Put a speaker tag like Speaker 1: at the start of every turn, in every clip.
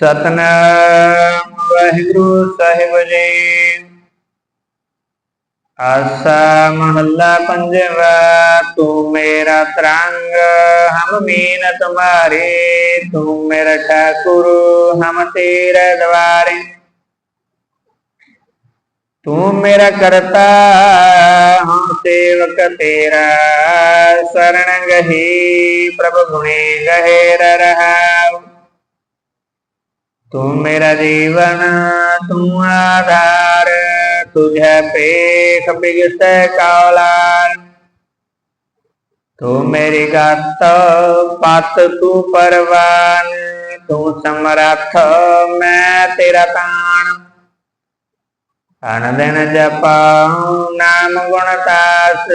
Speaker 1: ਸਤਨਾਮ ਵਾਹਿਗੁਰੂ ਸਾਹਿਬ ਜੀ। ਆਸਾ ਮਹੱਲਾ ਪੰਜਵਾ, ਤੂੰ ਮੇਰਾ ਤਰੰਗ, ਹਮ ਮੀਨ ਤੁਮਾਰੇ ਤੂੰ ਮੇਰਾ ਠਾਕੁਰ, ਹਮ ਤੇਰੇ ਦਵਾਰੇ। ਤੂੰ ਮੇਰਾ ਕਰਤਾ, ਹਮ ਸੇਵਕ ਤੇਰਾ। ਸਰਣ ਗਹੀ, ਪ੍ਰਭ ਗੁਣੇ ਗਹਿ ਰਹਾਉ। ਤੂੰ ਮੇਰਾ ਜੀਵਨ ਤੂੰ ਆਧਾਰ ਤੁਝੇ ਪੇਖ ਬਿਗਸ ਕੌਲਾਰ ਤੂੰ ਮੇਰੀ ਗਤ ਪਤ ਤੂੰ ਪਰਵਾਨ ਤੂੰ ਸਮਰੱਥ ਮੈਂ ਤੇਰਾ ਤਾਣ ਅਨ ਦਿਨ ਜਪਾਉ ਨਾਮ ਗੁਣ ਤਾਸ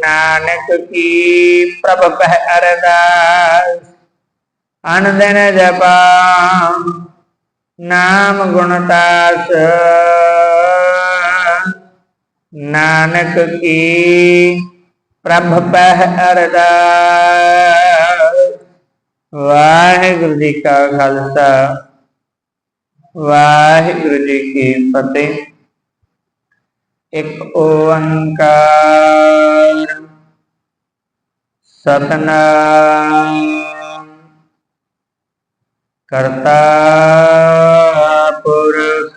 Speaker 1: ਨਾਨਕ ਕੀ ਪ੍ਰਭ ਪਹਿ ਨਾਮ ਗੁਣ ਤਾਸ। ਨਾਨਕ ਕੀ ਪ੍ਰਭ ਪਹਿ ਅਰਦਾਸ। ਵਾਹਿਗੁਰੂ ਜੀ ਕਾ ਖਾਲਸਾ। ਵਾਹਿਗੁਰੂ ਜੀ ਕੀ ਫਤਿਹ। ਇੱਕ ਓੰਕਾਰ। ਸਤਨਾਮ। ਕਰਤਾ ਪੁਰਖ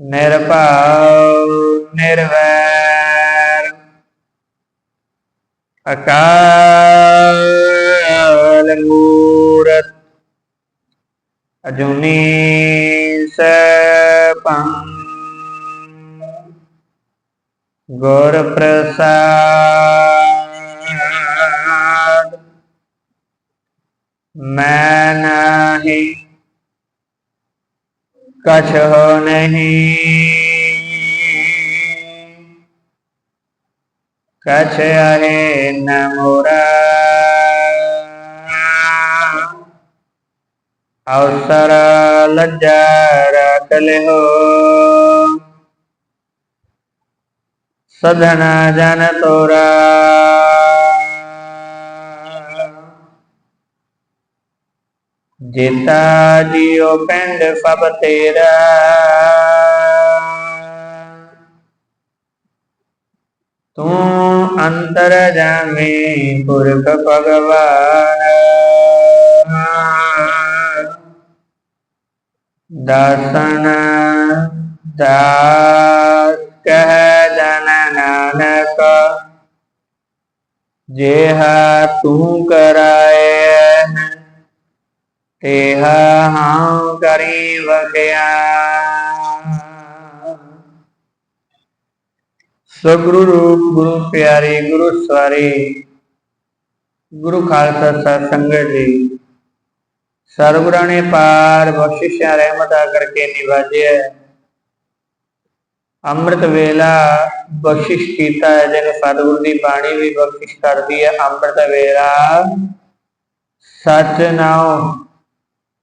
Speaker 1: ਨਿਰਭਉ ਨਿਰਵੈਰ। ਅਕਾਲ ਮੂਰਤ ਅਜੂਨੀ ਸਪੰ ਗੁਰ ਪ੍ਰਸਾਦ ਮੈਂ ਨਹੀਂ ਕਛ ਹੋ ਨਹੀਂ ਕਛ ਆਏ ਨ ਮੋਰਾ ਅਵਸਰ ਲੱਜਾ ਰਖ ਲਿਓ ਸਧਨ ਜਨ ਜੇਤਾ ਜੀਉ ਪਿੰਡ ਸਭ ਤੇਰਾ। ਤੂੰ ਅੰਤਰ ਜਾਮੀ ਪੁਰਖ ਭਗਵਾਨ। ਦਾਸਨ ਦਾਸ ਕਹਿ ਜਨ ਨਾਨਕ। ਜੇਹਾ ਤੂੰ ਕਰਾਏ ਤੇਹਾ ਹਾਂ ਕਰੀ ਵਖਿਆ। ਸਗੁਰੂ ਰੂਪ ਗੁਰੂ ਪਿਆਰੇ, ਗੁਰੂ ਸਵਾਰੇ, ਗੁਰੂ ਖਾਲਸਾ ਸਤ ਸੰਗਤ ਜੀ ਸਰਗੁਰਾਂ ਨੇ ਪਾਰ ਬਖਸ਼ਿਸ਼ਾਂ ਰਹਿਮਤਾਂ ਕਰਕੇ ਨਿਵਾਜਿਆ। ਅੰਮ੍ਰਿਤ ਵੇਲਾ ਬਖਸ਼ਿਸ਼ ਕੀਤਾ ਹੈ, ਜਿਹਨੂੰ ਸਤਿਗੁਰੂ ਦੀ ਬਾਣੀ ਵੀ ਬਖਸ਼ਿਸ਼ ਕਰਦੀ ਹੈ, ਅੰਮ੍ਰਿਤ ਵੇਲਾ ਸਚ ਨਾਉ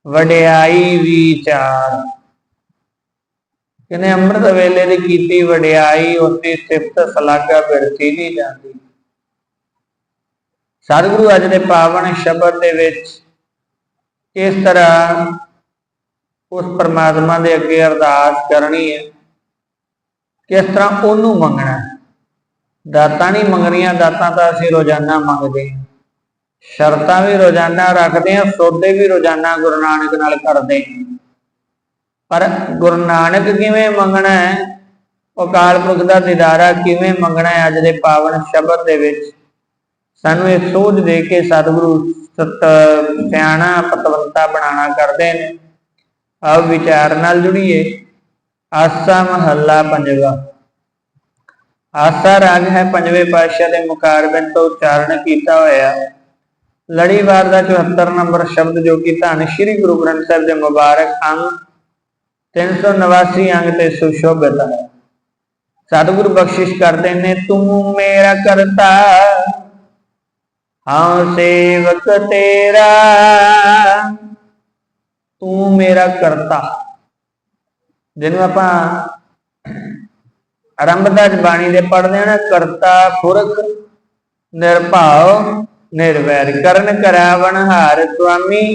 Speaker 1: ਵਡਿਆਈ ਵਿਚਾਰ ਕਹਿੰਦੇ ਅੰਮ੍ਰਿਤ ਵੇਲੇ ਦੀ ਕੀਤੀ ਵਡਿਆਈ ਉਸਦੀ ਸਿਫਤ ਸਲਾਗਾ ਬਿਰਤੀ ਨਹੀਂ ਜਾਂਦੀ। ਸਤਿਗੁਰੂ ਅੱਜ ਦੇ ਪਾਵਨ ਸ਼ਬਦ ਦੇ ਵਿੱਚ ਇਸ ਤਰ੍ਹਾਂ ਉਸ ਪਰਮਾਤਮਾ ਦੇ ਅੱਗੇ ਅਰਦਾਸ ਕਰਨੀ ਹੈ ਕਿਸ ਤਰ੍ਹਾਂ ਉਹਨੂੰ ਮੰਗਣਾ ਦਾਤਾਂ ਨਹੀਂ ਮੰਗਣੀਆਂ, ਦਾਤਾਂ ਤਾਂ ਅਸੀਂ ਰੋਜ਼ਾਨਾ ਮੰਗਦੇ ਹਾਂ। ਸ਼ਰਤਾਂ ਵੀ ਰੋਜ਼ਾਨਾ ਰੱਖਦੇ ਹਾਂ ਸੌਦੇ ਵੀ ਰੋਜ਼ਾਨਾ ਗੁਰੂ ਨਾਨਕ ਨਾਲ ਕਰਦੇ ਪਰ ਗੁਰੂ ਨਾਨਕ ਕਿਵੇਂ ਮੰਗਣਾ ਹੈ? ਅਕਾਲ ਪੁਰਖ ਦਾ ਦਿਦਾਰਾ ਕਿਵੇਂ ਮੰਗਣਾ ਹੈ ਅੱਜ ਦੇ ਪਾਵਨ ਸ਼ਬਦ ਦੇ ਵਿੱਚ? ਸਾਨੂੰ ਇਹ ਸੋਧ ਦੇ ਕੇ ਸਤਿਗੁਰੂ ਸਤ ਸਿਆਣਾ, ਪਤਵੰਤਾ ਬਣਾਣਾ ਕਰਦੇ ਨੇ। ਆਓ ਵਿਚਾਰ ਨਾਲ ਜੁੜੀਏ। ਆਸਾ ਮਹੱਲਾ ਪੰਜਵਾ। ਆਸਾ ਰਾਗ ਹੈ ਪੰਜਵੇਂ ਪਾਤਸ਼ਾਹ ਦੇ ਮੁਕਾਰਬਿਨ ਤੋਂ ਉਚਾਰਨ ਕੀਤਾ ਹੋਇਆ। ਲੜੀਵਾਰ ਦਾ 74 ਨੰਬਰ ਸ਼ਬਦ ਜੋ ਕਿ ਧੰਨ ਸ਼੍ਰੀ ਗੁਰੂ ਗ੍ਰੰਥ ਸਾਹਿਬ ਦੇ ਮੁਬਾਰਕ ਅੰਗ 389 ਅੰਗ ਤੇ ਸੁਸ਼ੋਭਿਤ ਹੈ। ਸਤਿਗੁਰੂ ਬਖਸ਼ਿਸ਼ ਕਰਦੇ ਨੇ, ਤੂੰ ਮੇਰਾ ਕਰਤਾ, ਹਾਂ ਸੇਵਕ ਤੇਰਾ, ਤੂੰ ਮੇਰਾ ਕਰਤਾ। ਜਿਹਨੂੰ ਆਪਾਂ ਆਰੰਭਦਾ ਚ ਬਾਣੀ ਦੇ ਪੜਦੇ ਆ ਨਾ, ਕਰਤਾ ਪੁਰਖ, ਨਿਰਭਉ ਨਿਰਵੈਰ ਕਰਨ ਕਰਾਵਣ ਹਾਰ ਸੁਆਮੀ,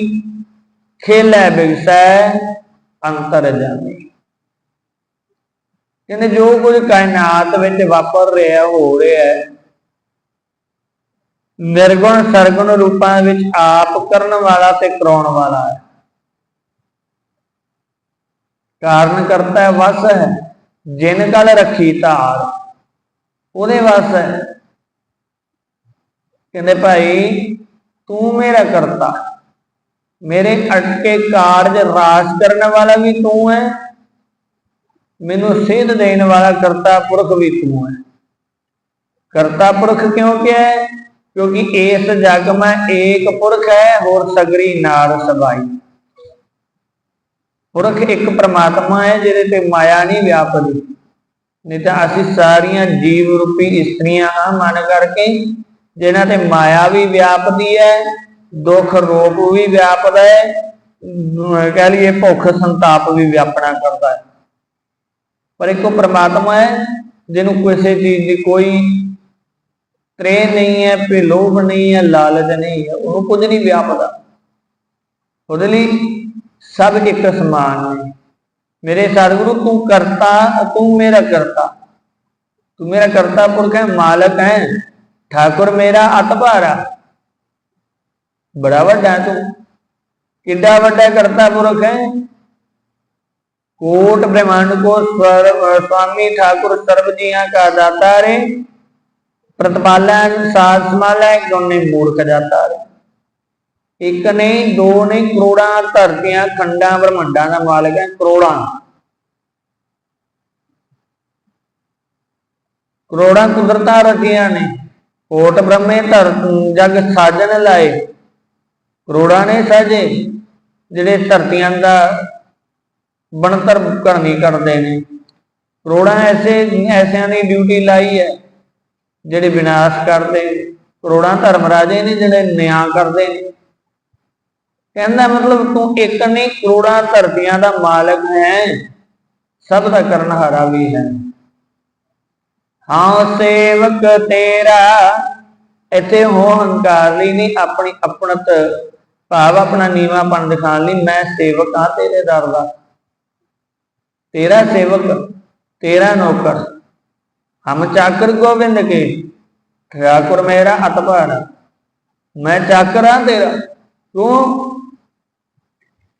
Speaker 1: ਖੇਲੇ ਬਿਗਸੈ ਅੰਤਰ ਜਾਮੀ। ਕਹਿੰਦੇ ਜੋ ਕੁਝ ਕਾਇਨਾਤ ਵਿੱਚ ਵਾਪਰ ਰਿਹਾ ਹੋ ਰਿਹਾ ਹੈ, ਨਿਰਗੁਣ ਸਰਗੁਣ ਰੂਪਾਂ ਵਿੱਚ ਆਪ ਕਰਨ ਵਾਲਾ ਤੇ ਕਰਾਉਣ ਵਾਲਾ ਹੈ। ਕਾਰਨ ਕਰਤਾ ਹੈ ਵਸ ਹੈ, ਜਿਨ ਕਲ ਰੱਖੀ ਧਾਰ, ਉਹਦੇ ਵਸ ਹੈ। ਕਹਿੰਦੇ ਭਾਈ, ਤੂੰ ਮੇਰਾ ਕਰਤਾ। ਮੇਰੇ ਅਟਕੇ ਕਾਰਜ ਰਾਸ ਕਰਨ ਵਾਲਾ ਵੀ ਤੂੰ ਹੈ ਮੈਨੂੰ ਸੇਧ ਦੇਣ ਵਾਲਾ ਕਰਤਾ ਪੁਰਖ ਵੀ ਤੂੰ ਹੈ ਕਰਤਾ ਪੁਰਖ ਕਿਉਂ ਕਿਹਾ ਹੈ ਕਿਉਂਕਿ ਇਸ ਜਗ ਮੈਂ ਏਕ ਪੁਰਖ ਹੈ ਹੋਰ ਸਗਰੀ ਨਾਰ ਸਬਾਈ। ਪੁਰਖ ਇੱਕ ਪ੍ਰਮਾਤਮਾ ਹੈ ਜਿਹਦੇ ਤੇ ਮਾਇਆ ਨਹੀਂ ਵਿਆਪਦੀ। ਨਹੀਂ ਤਾਂ ਅਸੀਂ ਸਾਰੀਆਂ ਜੀਵ ਰੂਪੀ ਇਸਤਰੀਆਂ ਹਾਂ, ਮਨ ਕਰਕੇ। ਜਿਨ੍ਹਾਂ ਤੇ ਮਾਇਆ ਵੀ ਵਿਆਪਦੀ ਹੈ, ਦੁੱਖ ਰੋਗ ਵੀ ਵਿਆਪਦਾ ਹੈ, ਅਮ ਕਹਿ ਲਈਏ ਭੁੱਖ ਸੰਤਾਪ ਵੀ ਵਿਆਪਣਾ ਕਰਦਾ ਹੈ। ਪਰ ਇੱਕੋ ਪ੍ਰਮਾਤਮਾ ਹੈ, ਜਿਹਨੂੰ ਕਿਸੇ ਚੀਜ਼ ਦੀ ਕੋਈ ਤ੍ਰੇ ਨਹੀਂ ਹੈ ਤੇ ਲੋਭ ਨਹੀਂ ਹੈ, ਲਾਲਚ ਨਹੀਂ ਹੈ, ਉਹਨੂੰ ਕੁਝ ਨਹੀਂ ਵਿਆਪਦਾ। ਉਹਦੇ ਲਈ ਸਭ ਇੱਕ ਸਮਾਨ ਨੇ ਮੇਰੇ ਸਤਿਗੁਰੂ, ਤੂੰ ਕਰਤਾ, ਤੂੰ ਮੇਰਾ ਕਰਤਾ। ਤੂੰ ਮੇਰਾ ਕਰਤਾ ਪੁਰਖ ਹੈ, ਮਾਲਕ ਹੈ। ਠਾਕੁਰ ਮੇਰਾ ਅਤਭਾਰਾ ਬੜਾ ਵੱਡਾ ਹੈ ਤੂੰ ਕਿੱਡਾ ਵੱਡਾ ਕਰਤਾ ਪੁਰਖ ਹੈ ਕੋਟ ब्रह्मांड को स्वर स्वामी ठाकुर सर्व जिया का दाता रे प्रतिपालन साध संभाले गौने मूर्ख जाता रे ਇੱਕ ਨਹੀਂ ਦੋ ਨਹੀਂ ਕਰੋੜਾਂ ਧਰਤੀਆਂ ਖੰਡਾਂ ਬ੍ਰਹਮੰਡਾਂ ਦਾ ਮਾਲਕ ਹੈ ਕਰੋੜਾਂ ਕਰੋੜਾਂ ਕੁਦਰਤਾਂ ਰਚੀਆਂ ਨੇ ਕੋਟ ਬ੍ਰਹਮੇ ਧਰ, ਜਗ ਸਾਜਨ ਲਾਏ। ਕਰੋੜਾਂ ਨੇ ਸਾਜੇ ਜਿਹੜੇ ਧਰਤੀਆਂ ਦਾ ਬਣਤਰ ਕਰਨੀ ਕਰਦੇ ਨੇ। ਕਰੋੜਾਂ ਐਸੇ, ਐਸਿਆਂ ਦੀ ਡਿਊਟੀ ਲਾਈ ਹੈ, ਜਿਹੜੇ ਵਿਨਾਸ਼ ਕਰਦੇ ਨੇ। ਕਰੋੜਾਂ ਧਰਮ ਰਾਜੇ ਨੇ, ਜਿਹੜੇ ਨਿਆਂ ਕਰਦੇ ਨੇ। ਕਹਿੰਦਾ ਮਤਲਬ ਤੂੰ ਇੱਕ ਨਹੀਂ, ਕਰੋੜਾਂ ਧਰਤੀਆਂ ਦਾ ਮਾਲਕ ਹੈ। ਸਭ ਦਾ ਕਰਨਹਾਰਾ ਵੀ ਹੈ। ਹਾਂ ਸੇਵਕ ਤੇਰਾ, ਇੱਥੇ ਹੋ ਹੰਕਾਰ ਲਈ ਨਹੀਂ ਆਪਣੀ ਆਪਣਤ ਭਾਵ, ਆਪਣਾ ਨੀਵਾਪਣ ਦਿਖਾਉਣ ਲਈ ਮੈਂ ਸੇਵਕ ਹਾਂ, ਤੇਰੇ ਦਰ ਦਾ। ਤੇਰਾ ਸੇਵਕ, ਤੇਰਾ ਨੌਕਰ। ਹਮ ਚਾਕਰ ਗੋਬਿੰਦ ਕੇ, ਠਾਕੁਰ ਮੇਰਾ ਅਤਭਾਰ। ਮੈਂ ਚਾਕਰ ਹਾਂ ਤੇਰਾ। ਤੂੰ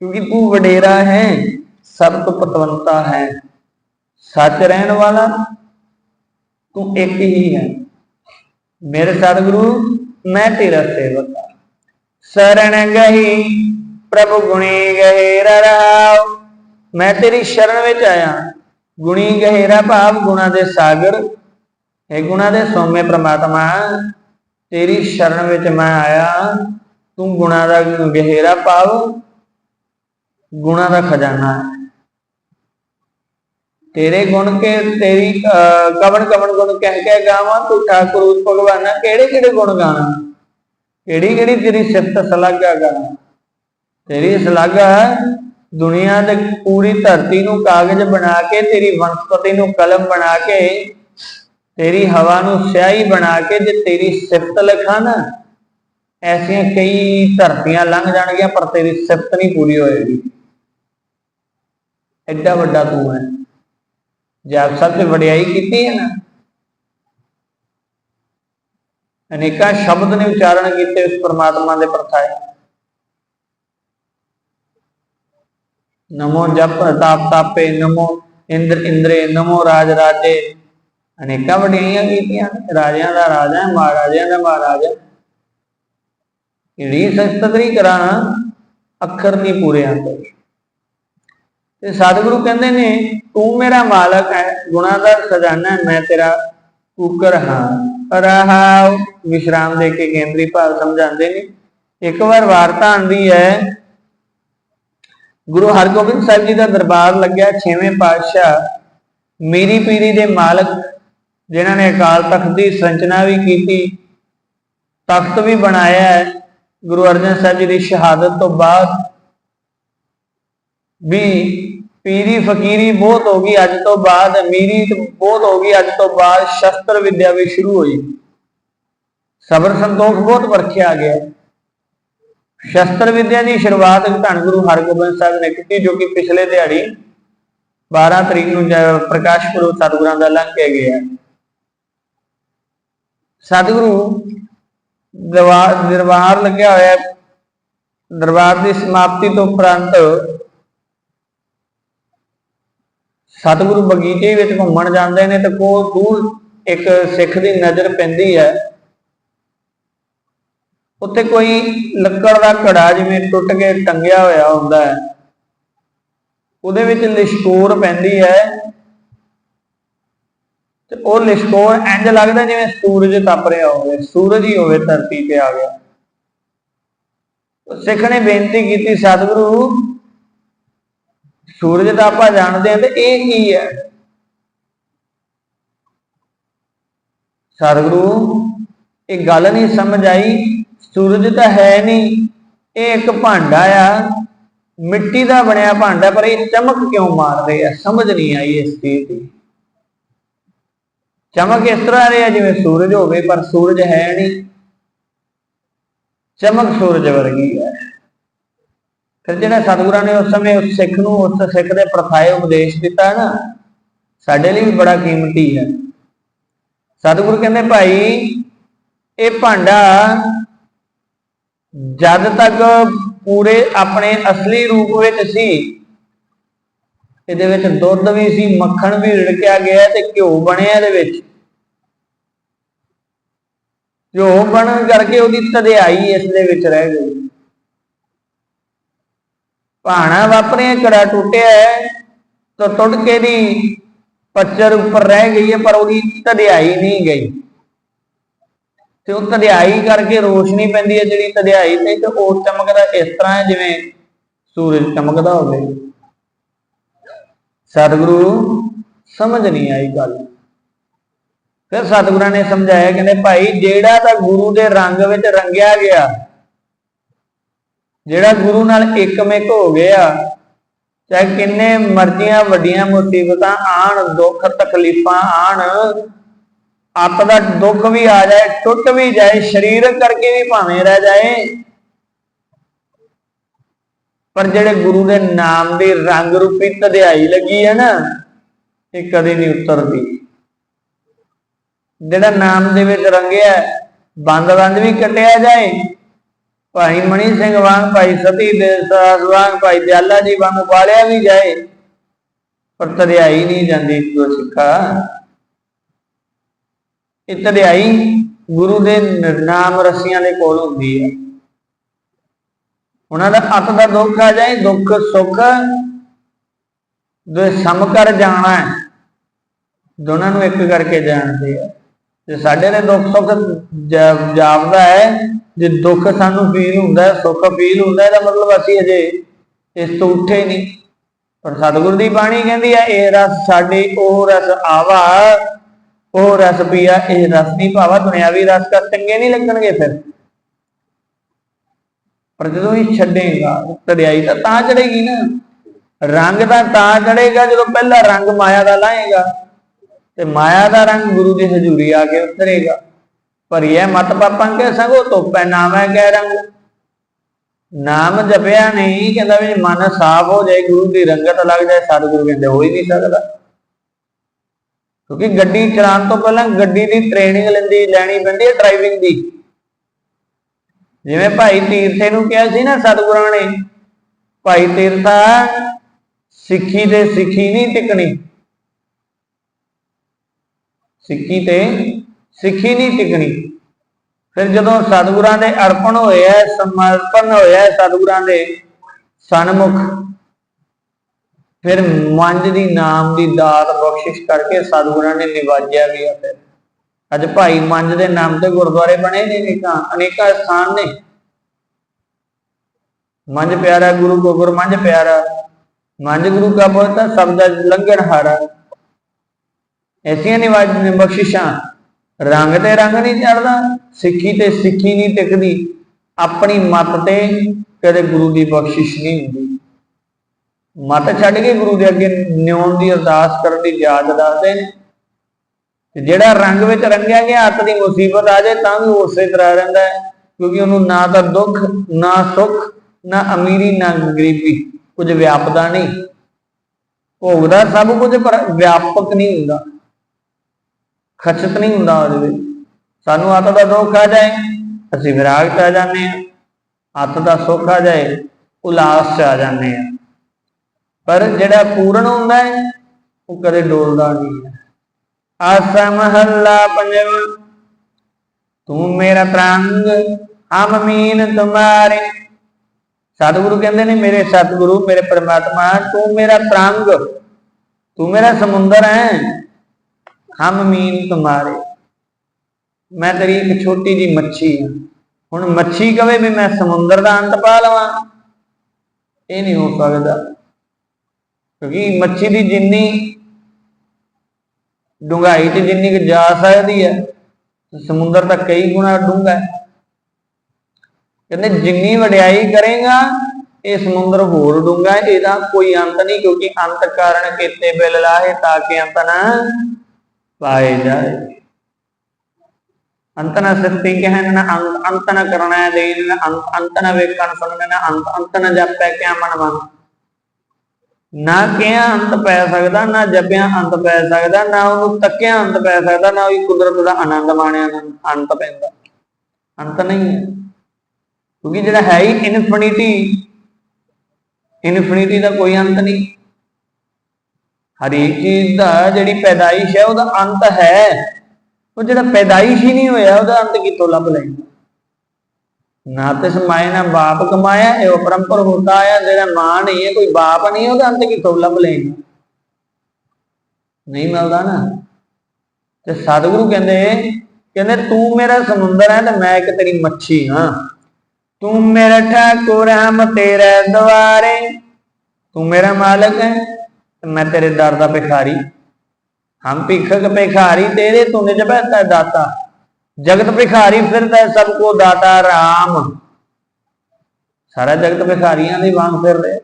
Speaker 1: ਕਿਉਂਕਿ ਤੂੰ ਵਡੇਰਾ ਹੈ, ਸਭ ਤੋਂ ਪਤਵੰਤਾ ਹੈ। ਸੱਚ ਰਹਿਣ ਵਾਲਾ ਤੂੰ ਇੱਕ ਹੀ ਹੈ। ਮੇਰੇ ਸਤਿਗੁਰੂ, ਮੈਂ ਤੇਰਾ ਸੇਵਕ ਹਾਂ। ਸਰਣ ਗਈ ਪ੍ਰਭੂ ਗੁਣੀ ਗਹਿਰਾ ਰਹਾਉ ਮੈਂ ਤੇਰੀ ਸ਼ਰਨ ਵਿੱਚ ਆਇਆ। ਗੁਣੀ ਗਹਿਰਾ ਭਾਵ ਗੁਣਾ ਦੇ ਸਾਗਰ। ਹੈ ਗੁਣਾ ਦੇ ਸੋਮੇ ਪ੍ਰਮਾਤਮਾ। ਤੇਰੀ ਸ਼ਰਨ ਵਿੱਚ ਮੈਂ ਆਇਆ। ਤੂੰ ਗੁਣਾ ਦਾ ਗਹਿਰਾ ਭਾਵ, ਗੁਣਾ ਦਾ ਖਜ਼ਾਨਾ। ਹੈ ਤੇਰੇ ਗੁਣ ਕੇ ਤੇਰੀ ਕਵਣ ਕਵਣ ਗੁਣ ਕਹਿ ਕੇ ਗਾਵਾਂ, ਤੂੰ ਠਾਕੁਰ ਉਸ ਭਗਵਾਨਾ, ਕਿਹੜੇ ਕਿਹੜੇ ਗੁਣ ਗਾਣਾ? ਕਿਹੜੀ ਕਿਹੜੀ ਤੇਰੀ ਸਿਫਤ ਸਲਾਗਾ ਗਾਣਾ ਤੇਰੀ ਸਲਾਗਾ ਦੁਨੀਆ ਦੇ ਪੂਰੀ ਧਰਤੀ ਨੂੰ ਕਾਗਜ਼ ਬਣਾ ਕੇ, ਤੇਰੀ ਵਨਸਪਤੀ ਨੂੰ ਕਲਮ ਬਣਾ ਕੇ, ਤੇਰੀ ਹਵਾ ਨੂੰ ਸਿਆਹੀ ਬਣਾ ਕੇ ਜੇ ਤੇਰੀ ਸਿਫਤ ਲਿਖਾਂ ਨਾ। ਐਸੀਆਂ ਕਈ ਧਰਤੀਆਂ ਲੰਘ ਜਾਣਗੀਆਂ, ਪਰ ਤੇਰੀ ਸਿਫਤ ਨਹੀਂ ਪੂਰੀ ਹੋਏਗੀ। ਐਡਾ ਵੱਡਾ ਤੂੰ ਹੈ। ਜੇ ਆਪ ਸਭ ਤੇ ਵਡਿਆਈ ਕੀਤੀ ਹੈ ਨਾ, ਅਨੇਕਾਂ ਸ਼ਬਦ ਨੇ ਉਚਾਰਨ ਕੀਤੇ ਉਸ ਪਰਮਾਤਮਾ ਦੇ ਪ੍ਰਥਾਏ। ਨਮੋ ਜਪ ਤਾਪ ਤਾਪੇ, ਨਮੋ ਇੰਦਰ ਇੰਦਰੇ, ਨਮੋ ਰਾਜ ਰਾਜੇ। ਅਨੇਕਾਂ ਵਡਿਆਈਆਂ ਕੀਤੀਆਂ, ਰਾਜਿਆਂ ਦਾ ਰਾਜਾ, ਮਹਾਰਾਜਿਆਂ ਦਾ ਮਹਾਰਾਜਾ। ਕਿਹੜੀ ਸਸਤਰੀ ਕਰਾਂ ਅੱਖਰ ਨਹੀਂ ਪੂਰੇ ਆਉਂਦੇ। ਤੇ ਸਤਿਗੁਰੂ ਕਹਿੰਦੇ ਨੇ, ਤੂੰ ਮੇਰਾ ਮਾਲਕ ਹੈ ਗੁਣਾ ਦਾ ਖਜ਼ਾਨਾ ਮੈਂ ਤੇਰਾ ਕੂਕਰ ਹਾਂ। ਰਹਾਉ ਵਿਸ਼ਰਾਮ ਦੇ ਕੇ ਕੇਂਦਰੀ ਭਾਵ ਸਮਝਾਉਂਦੇ ਨੇ। ਇੱਕ ਵਾਰ ਵਾਰਤਾ ਆਂਦੀ ਹੈ, ਗੁਰੂ ਹਰਗੋਬਿੰਦ ਸਾਹਿਬ ਜੀ ਦਾ ਦਰਬਾਰ ਲੱਗਿਆ 6ਵੇਂ ਪਾਤਸ਼ਾਹ ਮੀਰੀ ਪੀਰੀ ਦੇ ਮਾਲਕ, ਜਿਨ੍ਹਾਂ ਨੇ ਅਕਾਲ ਤਖਤ ਦੀ ਸੰਰਚਨਾ ਵੀ ਕੀਤੀ, ਤਖਤ ਵੀ ਬਣਾਇਆ ਹੈ। ਗੁਰੂ ਅਰਜਨ ਸਾਹਿਬ ਜੀ ਦੀ ਸ਼ਹਾਦਤ ਤੋਂ ਬਾਅਦ ਵੀ ਪੀਰੀ ਫਕੀਰੀ ਬਹੁਤ ਹੋ ਗਈ, ਅੱਜ ਤੋਂ ਬਾਅਦ ਅਮੀਰੀ ਬਹੁਤ ਹੋ ਗਈ, ਅੱਜ ਤੋਂ ਬਾਅਦ ਸ਼ਸਤਰ ਵਿਦਿਆ ਵੀ ਸ਼ੁਰੂ ਹੋਈ। ਸਬਰ ਸੰਤੋਖ ਬਹੁਤ ਵਰਖਿਆ ਗਿਆ। ਸ਼ਸਤਰ ਵਿਦਿਆ ਦੀ ਸ਼ੁਰੂਆਤ ਧੰਨ ਗੁਰੂ ਹਰਗੋਬਿੰਦ ਸਾਹਿਬ ਨੇ ਕੀਤੀ, ਜੋ ਕਿ ਪਿਛਲੇ ਦਿਹਾੜੀ 12 ਤਰੀਕ ਨੂੰ ਪ੍ਰਕਾਸ਼ ਪੁਰਬ ਸਤਿਗੁਰਾਂ ਦਾ ਲੰਘ ਕੇ ਗਿਆ ਸਤਿਗੁਰੂ ਦਰਬਾਰ ਦਰਬਾਰ ਲੱਗਿਆ ਹੋਇਆ ਦਰਬਾਰ ਦੀ ਸਮਾਪਤੀ ਤੋਂ ਉਪਰੰਤ ਸਤਿਗੁਰੂ ਬਗੀਚੇ ਵਿੱਚ ਘੁੰਮਣ ਜਾਂਦੇ ਨੇ ਤੇ ਕੋਲ ਦੂਰ ਇੱਕ ਸਿੱਖ ਦੀ ਨਜ਼ਰ ਪੈਂਦੀ ਹੈ। ਉੱਥੇ ਕੋਈ ਲੱਕੜ ਦਾ ਘੜਾ ਜਿਵੇਂ ਟੁੱਟ ਕੇ ਟੰਗਿਆ ਹੋਇਆ ਹੁੰਦਾ ਹੈ। ਉਹਦੇ ਵਿੱਚ ਲਿਸ਼ਕੋਰ ਪੈਂਦੀ ਹੈ। ਤੇ ਉਹ ਲਿਸ਼ਕੋਰ ਇੰਜ ਲੱਗਦਾ ਜਿਵੇਂ ਸੂਰਜ ਤਪ ਰਿਹਾ ਹੋਵੇ, ਸੂਰਜ ਹੀ ਹੋਵੇ ਧਰਤੀ ਤੇ ਆ ਗਿਆ। ਸਿੱਖ ਨੇ ਬੇਨਤੀ ਕੀਤੀ, ਸਤਿਗੁਰੂ ਸੂਰਜ ਦਾ ਆਪਾਂ ਜਾਣਦੇ ਹਾਂ ਤੇ ਇਹ ਕੀ ਹੈ। ਸਤਿਗੁਰੂ ਇਹ ਗੱਲ ਨਹੀਂ ਸਮਝ ਆਈ, ਸੂਰਜ ਤਾਂ ਹੈ ਨਹੀਂ, ਇਹ ਇੱਕ ਭਾਂਡਾ ਆ, ਮਿੱਟੀ ਦਾ ਬਣਿਆ ਭਾਂਡਾ, ਪਰ ਇਹ ਚਮਕ ਕਿਉਂ ਮਾਰ ਰਿਹਾ ਸਮਝ ਨਹੀਂ ਆਈ ਇਸ ਚੀਜ਼ ਦੀ। ਚਮਕ ਇਸ ਤਰ੍ਹਾਂ ਰਿਹਾ ਜਿਵੇਂ ਸੂਰਜ ਹੋਵੇ, ਪਰ ਸੂਰਜ ਹੈ ਨਹੀਂ। ਚਮਕ ਸੂਰਜ ਵਰਗੀ ਹੈ। ਫਿਰ ਜਿਹੜਾ ਸਤਿਗੁਰਾਂ ਨੇ ਉਸ ਸਮੇਂ ਉਸ ਸਿੱਖ ਨੂੰ, ਉਸ ਸਿੱਖ ਦੇ ਪ੍ਰਥਾਏ ਉਪਦੇਸ਼ ਦਿੱਤਾ ਨਾ, ਸਾਡੇ ਲਈ ਵੀ ਬੜਾ ਕੀਮਤੀ ਹੈ। ਸਤਿਗੁਰੂ ਕਹਿੰਦੇ, ਭਾਈ, ਇਹ ਭਾਂਡਾ ਜਦ ਤੱਕ ਪੂਰੇ ਆਪਣੇ ਅਸਲੀ ਰੂਪ ਵਿੱਚ ਸੀ, ਇਹਦੇ ਵਿੱਚ ਦੁੱਧ ਵੀ ਸੀ, ਮੱਖਣ ਵੀ ਰਿੜਕਿਆ ਗਿਆ ਤੇ ਘਿਓ ਬਣਿਆ ਇਹਦੇ ਵਿੱਚ। ਘਿਓ ਬਣਨ ਕਰਕੇ ਉਹਦੀ ਤਦਿਆਈ ਇਸ ਦੇ ਵਿੱਚ ਰਹਿ ਗਈ। ਭਾਣਾ ਵਾਪਰਿਆ ਘੜਾ ਟੁੱਟਿਆ ਹੈ, ਤਾਂ ਟੁੱਟ ਕੇ ਦੀ ਪੱਚਰ ਉੱਪਰ ਰਹਿ ਗਈ ਹੈ, ਪਰ ਉਹਦੀ ਤਦਿਆਈ ਨਹੀਂ ਗਈ। ਤੇ ਉਹ ਤਦਿਆਈ ਕਰਕੇ ਰੋਸ਼ਨੀ ਪੈਂਦੀ ਹੈ, ਜਿਹੜੀ ਤਦਿਆਈ ਤੇ ਤੇ ਉਹ ਚਮਕਦਾ ਇਸ ਤਰ੍ਹਾਂ ਹੈ, ਜਿਵੇਂ ਸੂਰਜ ਚਮਕਦਾ ਹੋਵੇ। ਸਤਿਗੁਰੂ, ਸਮਝ ਨਹੀਂ ਆਈ ਗੱਲ। ਫਿਰ ਸਤਿਗੁਰਾਂ ਨੇ ਸਮਝਾਇਆ, ਕਹਿੰਦੇ ਭਾਈ, ਜਿਹੜਾ ਤਾਂ ਗੁਰੂ ਦੇ ਰੰਗ ਵਿੱਚ ਰੰਗਿਆ ਗਿਆ ਜਿਹੜਾ ਗੁਰੂ ਨਾਲ ਇੱਕਮਿਕ ਹੋ ਗਿਆ, ਚਾਹੇ ਕਿੰਨੇ ਮਰਜ਼ੀਆਂ ਵੱਡੀਆਂ ਮੁਸੀਬਤਾਂ ਆਣ, ਦੁੱਖ ਤਕਲੀਫਾਂ ਆਣ ਅੱਤ ਦਾ ਦੁੱਖ ਵੀ ਆ ਜਾਏ, ਟੁੱਟ ਵੀ ਜਾਏ, ਸਰੀਰ ਕਰਕੇ ਵੀ ਭਾਵੇਂ ਰਹਿ ਜਾਏ, ਪਰ ਜਿਹੜੇ ਗੁਰੂ ਦੇ ਨਾਮ ਦੀ ਰੰਗ ਰੂਪੀ ਤਧਿਆਈ ਲੱਗੀ ਹੈ ਨਾ, ਇਹ ਕਦੇ ਨਹੀਂ ਉਤਰਦੀ। ਜਿਹੜਾ ਨਾਮ ਦੇ ਵਿੱਚ ਰੰਗਿਆ ਬੰਦ ਬੰਦ ਵੀ ਕੱਟਿਆ ਜਾਏ ਭਾਈ ਮਣੀ ਸਿੰਘ ਵਾਂਗ, ਭਾਈ ਸਤੀ ਦੇ ਸਾਧ ਵਾਂਗ, ਭਾਈ ਦਿਆਲਾ ਜੀ ਵਾਂਗ ਪਾਲਿਆ ਵੀ ਜਾਏ, ਪਰ ਤਧਿਆਈ ਨਹੀਂ ਜਾਂਦੀ ਜੋ ਸਿੱਖਾ। ਇਹ ਤਧਿਆਈ ਗੁਰੂ ਦੇ ਨਾਮ ਰਸੀਆਂ ਦੇ ਕੋਲ ਹੁੰਦੀ ਹੈ। ਉਹਨਾਂ ਦਾ ਅਤ ਦਾ ਦੁੱਖ ਆ ਜਾਏ, ਦੁੱਖ ਸੁੱਖ ਦੇ ਸਮ ਕਰ ਜਾਣਾ ਦੋਨਾਂ ਨੂੰ ਇੱਕ ਕਰਕੇ ਜਾਣਦੇ ਆ। ਜੇ ਸਾਡੇ ਦੇ ਦੁੱਖ ਸੁੱਖ ਜਾਪਦਾ ਹੈ, ਜੇ ਦੁੱਖ ਸਾਨੂੰ ਫੀਲ ਹੁੰਦਾ ਸੁੱਖ ਫੀਲ ਹੁੰਦਾ ਇਹਦਾ ਮਤਲਬ ਅਸੀਂ ਅਜੇ ਇਸ ਤੋਂ ਉੱਠੇ ਨਹੀਂ। ਪਰ ਸਤਿਗੁਰ ਦੀ ਬਾਣੀ ਕਹਿੰਦੀ ਹੈ, ਇਹ ਰਸ ਸਾਡੇ, ਉਹ ਰਸ ਆਵਾ, ਉਹ ਰਸ ਪੀਆ, ਇਹ ਰਸ ਨਹੀਂ ਭਾਵਾ ਦੁਨਿਆਵੀ ਰਸ ਕਾ ਚੰਗੇ ਨਹੀਂ ਲੱਗਣਗੇ ਫਿਰ। ਪਰ ਜਦੋਂ ਇਹ ਛੱਡੇਗਾ, ਤੜਿਆਈ ਤਾਂ ਤਾਂ ਚੜੇਗੀ ਨਾ। ਰੰਗ ਤਾਂ ਤਾਂ ਚੜੇਗਾ, ਜਦੋਂ ਪਹਿਲਾ ਰੰਗ ਮਾਇਆ ਦਾ ਲਾਏਗਾ। ਤੇ ਮਾਇਆ ਦਾ ਰੰਗ ਗੁਰੂ ਦੀ ਹਜ਼ੂਰੀ ਆ ਕੇ ਉਤਰੇਗਾ। ਪਰ ਇਹ ਮਤ ਪਾਪਾਂ ਕੇ ਸੰਗੋ ਤੋਪੈ ਨਾਮੈ ਕਹਿ ਰੰਗ। ਨਾਮ ਜਪਿਆ ਨਹੀਂ, ਕਹਿੰਦਾ ਵੀ ਮਨ ਸਾਫ਼ ਹੋ ਜਾਏ, ਗੁਰੂ ਦੀ ਰੰਗਤ ਲੱਗ ਜਾਏ, ਸਤਿਗੁਰੂ ਕਹਿੰਦੇ ਹੋ ਹੀ ਨਹੀਂ ਸਕਦਾ। ਕਿਉਂਕਿ ਗੱਡੀ ਚਲਾਉਣ ਤੋਂ ਪਹਿਲਾਂ ਗੱਡੀ ਦੀ ਟ੍ਰੇਨਿੰਗ ਲੈਂਦੀ, ਲੈਣੀ ਪੈਂਦੀ ਹੈ ਡਰਾਈਵਿੰਗ ਦੀ। ਜਿਵੇਂ ਭਾਈ ਤੀਰਥੇ ਨੂੰ ਕਿਹਾ ਸੀ ਨਾ ਸਤਿਗੁਰਾਂ ਨੇ, ਭਾਈ ਤੀਰਥਾ ਸਿੱਖੀ ਤੇ ਸਿੱਖੀ ਨਹੀਂ ਟਿਕਣੀ। ਸਿੱਖੀ ਤੇ ਸਿੱਖੀ ਨਹੀਂ ਟਿਕਣੀ। ਫਿਰ ਜਦੋਂ ਸਤਿਗੁਰਾਂ ਦੇ ਅਰਪਣ ਹੋਇਆ ਸਮਰਪਣ ਹੋਇਆ ਸਤਿਗੁਰਾਂ ਦੇ ਸਨਮੁਖ, ਫਿਰ ਮੰਜ ਦੀ ਨਾਮ ਦੀ ਦਾਤ ਬਖਸ਼ਿਸ਼ ਕਰਕੇ ਸਤਿਗੁਰਾਂ ਨੇ ਨਿਵਾਜਿਆ ਗਿਆ ਫਿਰ। ਅੱਜ ਭਾਈ ਮੰਜ ਦੇ ਨਾਮ ਤੇ ਗੁਰਦੁਆਰੇ ਬਣੇ ਨੇ ਅਨੇਕਾਂ ਅਨੇਕਾਂ ਸਥਾਨ ਨੇ। ਮੰਜ ਪਿਆਰਾ, ਗੁਰੂ ਕੋ ਗੁਰ ਮੰਜ ਪਿਆਰਾ ਮੰਜ ਗੁਰੂ ਕਾ ਬੋਲਤਾ ਸਬਦਾ ਲੰਗਣ ਹਾਰਾ। ਐਸੀਆਂ ਨਿਵਾਜ ਬਖਸ਼ਿਸ਼ਾਂ। ਰੰਗ ਤੇ ਰੰਗ ਨਹੀਂ ਚੜਦਾ ਸਿੱਖੀ ਤੇ ਸਿੱਖੀ ਨਹੀਂ ਟਿਕਦੀ। ਆਪਣੀ ਮੱਤ ਤੇ ਕਦੇ ਗੁਰੂ ਦੀ ਬਖਸ਼ਿਸ਼ ਨਹੀਂ ਹੁੰਦੀ। ਮਤ ਛੱਡ ਕੇ ਗੁਰੂ ਦੇ ਅੱਗੇ ਨਿਉਣ ਦੀ ਅਰਦਾਸ ਕਰਨ ਦੀ ਯਾਦ ਦੱਸਦੇ ਨੇ। ਤੇ ਜਿਹੜਾ ਰੰਗ ਵਿੱਚ ਰੰਗਿਆ ਗਿਆ ਹੱਥ ਦੀ ਮੁਸੀਬਤ ਆ ਜਾਏ ਤਾਂ ਵੀ ਉਸੇ ਤਰ੍ਹਾਂ ਰਹਿੰਦਾ ਹੈ, ਕਿਉਂਕਿ ਉਹਨੂੰ ਨਾ ਤਾਂ ਦੁੱਖ, ਨਾ ਸੁੱਖ, ਨਾ ਅਮੀਰੀ, ਨਾ ਗਰੀਬੀ, ਕੁਝ ਵਿਆਪਦਾ ਨਹੀਂ। ਭੋਗਦਾ ਸਭ ਕੁਝ ਪਰ ਵਿਆਪਕ ਨਹੀਂ ਹੁੰਦਾ। ਖਚਤ ਨਹੀਂ ਹੁੰਦਾ ਉਹਦੇ ਵਿੱਚ। ਸਾਨੂੰ ਹੱਥ ਦਾ ਦੁੱਖ ਆ ਜਾਏ, ਅਸੀਂ ਵਿਰਾਗ ਚ ਆ ਜਾਂਦੇ ਹਾਂ। ਹੱਥ ਦਾ ਸੁੱਖ ਆ ਜਾਏ, ਉਲਾਸ ਚ ਆ ਜਾਂਦੇ ਹਾਂ। ਪਰ ਜਿਹੜਾ ਪੂਰਨ ਹੁੰਦਾ ਹੈ, ਉਹ ਕਦੇ ਡੋਲਦਾ ਨਹੀਂ ਹੈ। ਆਸਾ ਮਹੱਲਾ ਪੰਜਵਾਂ, ਤੂੰ ਮੇਰਾ ਤਰੰਗ, ਹਮ ਮੀਨ ਤੁਮਾਰੇ। ਸਤਿਗੁਰੂ ਕਹਿੰਦੇ ਨੇ, ਮੇਰੇ ਸਤਿਗੁਰੂ, ਮੇਰੇ ਪਰਮਾਤਮਾ, ਤੂੰ ਮੇਰਾ ਤਰੰਗ, ਤੂੰ ਮੇਰਾ ਸਮੁੰਦਰ ਹੈ। ਹਮ ਮੀਨ ਤੁਮਾਰੇ। ਮੈਂ ਤੇਰੀ ਇੱਕ ਛੋਟੀ ਜੀ ਮੱਛੀ ਹਾਂ। ਹੁਣ ਮੱਛੀ ਕਵੇ ਵੀ ਮੈਂ ਸਮੁੰਦਰ ਦਾ ਅੰਤ ਪਾ ਲਵਾਂ। ਇਹ ਨਹੀਂ ਹੋ ਸਕਦਾ। ਕਿਉਂਕਿ ਮੱਛੀ ਦੀ ਜਿੰਨੀ ਡੂੰਘਾਈ ਤੇ ਜਿੰਨੀ ਕੁ ਜਾ ਸਕਦੀ ਹੈ, ਸਮੁੰਦਰ ਤਾਂ ਕਈ ਗੁਣਾ ਡੂੰਘਾ ਹੈ। ਕਹਿੰਦੇ ਜਿੰਨੀ ਵਡਿਆਈ ਕਰੇਗਾ, ਇਹ ਸਮੁੰਦਰ ਹੋਰ ਡੂੰਘਾ ਇਹਦਾ ਕੋਈ ਅੰਤ ਨਹੀਂ, ਕਿਉਂਕਿ ਅੰਤ ਕਾਰਨ ਕੀਤੇ ਬਿਲ ਲਾਹੇ ਤਾਂ ਕਿ ਅੰਤ ਨਾ ਪਾਏ ਜਾਏ ਅੰਤ ਨਾ ਸੱਤੀ ਅੰਤ ਅੰਤ ਨਾ ਕਰਨਾ ਅੰਤ ਅੰਤ ਵੇਖਣ ਸੁਣਨ ਅੰਤ ਅੰਤ ਜਪੈ ਕਿਆ ਮਨ ਨਾ ਕਿਹਾ ਅੰਤ ਪੈ ਸਕਦਾ ਨਾ ਜਪਿਆ ਅੰਤ ਪੈ ਸਕਦਾ ਨਾ ਉਹਨੂੰ ਤੱਕਿਆ ਅੰਤ ਪੈ ਸਕਦਾ ਨਾ ਉਹ ਕੁਦਰਤ ਦਾ ਆਨੰਦ ਮਾਣਿਆ ਅੰਤ ਪੈਂਦਾ ਅੰਤ ਨਹੀਂ ਹੈ ਕਿਉਂਕਿ ਜਿਹੜਾ ਹੈ ਹੀ ਇਨਫਿਨਿਟੀ ਇਨਫਿਨਿਟੀ ਦਾ ਕੋਈ ਅੰਤ ਨਹੀਂ ਹਰੇਕ ਚੀਜ਼ ਦਾ ਜਿਹੜੀ ਪੈਦਾਇਸ਼ ਹੈ, ਉਹਦਾ ਅੰਤ ਹੈ। ਉਹ ਜਿਹੜਾ ਪੈਦਾਇਸ਼ ਹੀ ਨਹੀਂ ਹੋਇਆ, ਉਹਦਾ ਅੰਤ ਕਿੱਥੋਂ ਲੱਭ ਲੈਂਦਾ ਨਾ ਤੇ ਸਮਾਏ, ਨਾ ਬਾਪ ਕਮਾਇਆ, ਇਹ ਪਰੰਪਰ ਹੁੰਦਾ ਆ ਜਿਹੜਾ ਮਾਂ ਨਹੀਂ ਹੈ, ਕੋਈ ਬਾਪ ਨਹੀਂ, ਉਹਦਾ ਅੰਤ ਕਿੱਥੋਂ ਲੱਭ ਲੈਂਦਾ ਨਹੀਂ ਮਿਲਦਾ ਨਾ। ਤੇ ਸਤਿਗੁਰੂ ਕਹਿੰਦੇ ਕਹਿੰਦੇ ਤੂੰ ਮੇਰਾ ਸਮੁੰਦਰ ਹੈ ਤੇ ਮੈਂ ਇੱਕ ਤੇਰੀ ਮੱਛੀ ਹਾਂ। ਤੂੰ ਮੇਰਾ ਠਾਕੁਰ ਹਮ ਤੇਰੇ ਦਵਾਰੇ। ਤੂੰ ਮੇਰਾ ਮਾਲਕ ਹੈ। ਮੈਂ ਤੇਰੇ ਦਰ ਦਾ ਭਿਖਾਰੀ। ਹਮ ਭਿਖਕ ਭਿਖਾਰੀ, ਤੇਰੇ ਤੂੰ ਨਿਜ ਬਹਿਤਾ ਦਾਤਾ। ਜਗਤ ਭਿਖਾਰੀ ਫਿਰਦਾ ਸਭ ਕੋ ਦਾਤਾ ਰਾਮ। ਸਾਰਾ ਜਗਤ ਭਿਖਾਰੀਆਂ ਦੇ ਵਾਂਗ ਫਿਰ ਰਿਹਾ।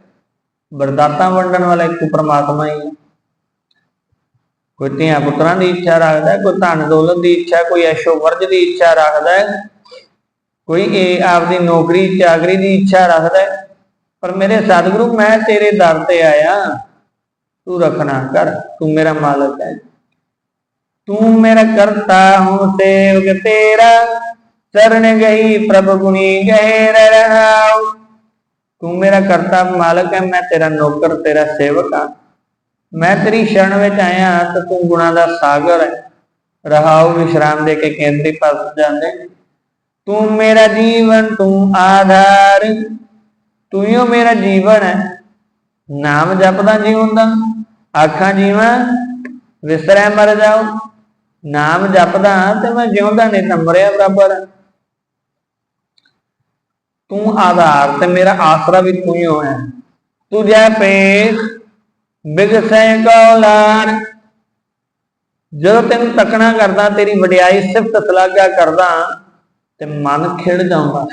Speaker 1: ਬਰਦਾਤਾ ਵੰਡਣ ਵਾਲਾ ਇੱਕ ਪ੍ਰਮਾਤਮਾ ਹੀ ਹੈ। ਕੋਈ ਧੀਆਂ ਪੁੱਤਰਾਂ ਦੀ ਇੱਛਾ ਰੱਖਦਾ ਕੋਈ ਧਨ ਦੌਲਤ ਦੀ ਇੱਛਾ, ਕੋਈ ਐਸ਼ੋ ਵਰਜ ਦੀ ਇੱਛਾ ਰੱਖਦਾ ਕੋਈ ਇਹ ਆਪਦੀ ਨੌਕਰੀ ਚਾਕਰੀ ਦੀ ਇੱਛਾ ਰੱਖਦਾ ਪਰ ਮੇਰੇ ਸਤਿਗੁਰੂ, ਮੈਂ ਤੇਰੇ ਦਰ ਤੇ ਆਇਆ। ਤੂੰ ਰੱਖਣਾ ਕਰ ਤੂੰ ਮੇਰਾ ਮਾਲਕ ਹੈ। ਤੂੰ ਮੇਰਾ ਕਰਤਾ ਹੂੰ ਸੇਵਕ ਤੇਰਾ, ਚਰਨ ਗਈ ਪ੍ਰਭ ਗੁਣੀ ਗਹਿ ਰਹਾਉ। ਤੂੰ ਮੇਰਾ ਕਰਤਾ ਮਾਲਕ ਹੈ, ਮੈਂ ਤੇਰਾ ਨੌਕਰ, ਤੇਰਾ ਸੇਵਕ ਹਾਂ। ਮੈਂ ਤੇਰੀ ਸ਼ਰਨ ਵਿੱਚ ਆਇਆ ਤਾਂ ਤੂੰ ਗੁਣਾ ਦਾ ਸਾਗਰ ਹੈ। ਰਹਾਉ ਵਿਸ਼ਰਾਮ ਦੇ ਕੇ ਕੇਂਦਰੀ ਪਾਸ ਜਾਂਦੇ। ਤੂੰ ਮੇਰਾ ਜੀਵਨ, ਤੂੰ ਆਧਾਰ। ਤੂੰ ਹੀ ਮੇਰਾ ਜੀਵਨ ਹੈ। ਨਾਮ ਜਪਦਾ ਜੀਵਨ ਦਾ ਆਖਾਂ ਜੀਵਾਂ ਵਿਸਰੈ ਮਰ ਜਾਓ ਨਾਮ ਜਪਦਾ ਤੇ ਮੈਂ ਜਿਉਂਦਾ ਨਹੀਂ, ਤਾਂ ਮਰਿਆ ਬਰਾਬਰ। ਤੂੰ ਆਧਾਰ ਤੇ ਮੇਰਾ ਆਸਰਾ ਵੀ ਤੂੰ ਹੀ ਹੋਇਆ। ਤੂੰ ਜੈ ਪੇਖ ਬਿਗਸੈ ਕੌਲਾਰ ਜਦੋਂ ਤੈਨੂੰ ਤਕਣਾ ਕਰਦਾ, ਤੇਰੀ ਵਡਿਆਈ ਸਿਫਤ ਸਲਾਗਾ ਕਰਦਾ, ਤੇ ਮਨ ਖਿੜ ਜਾਂਦਾ।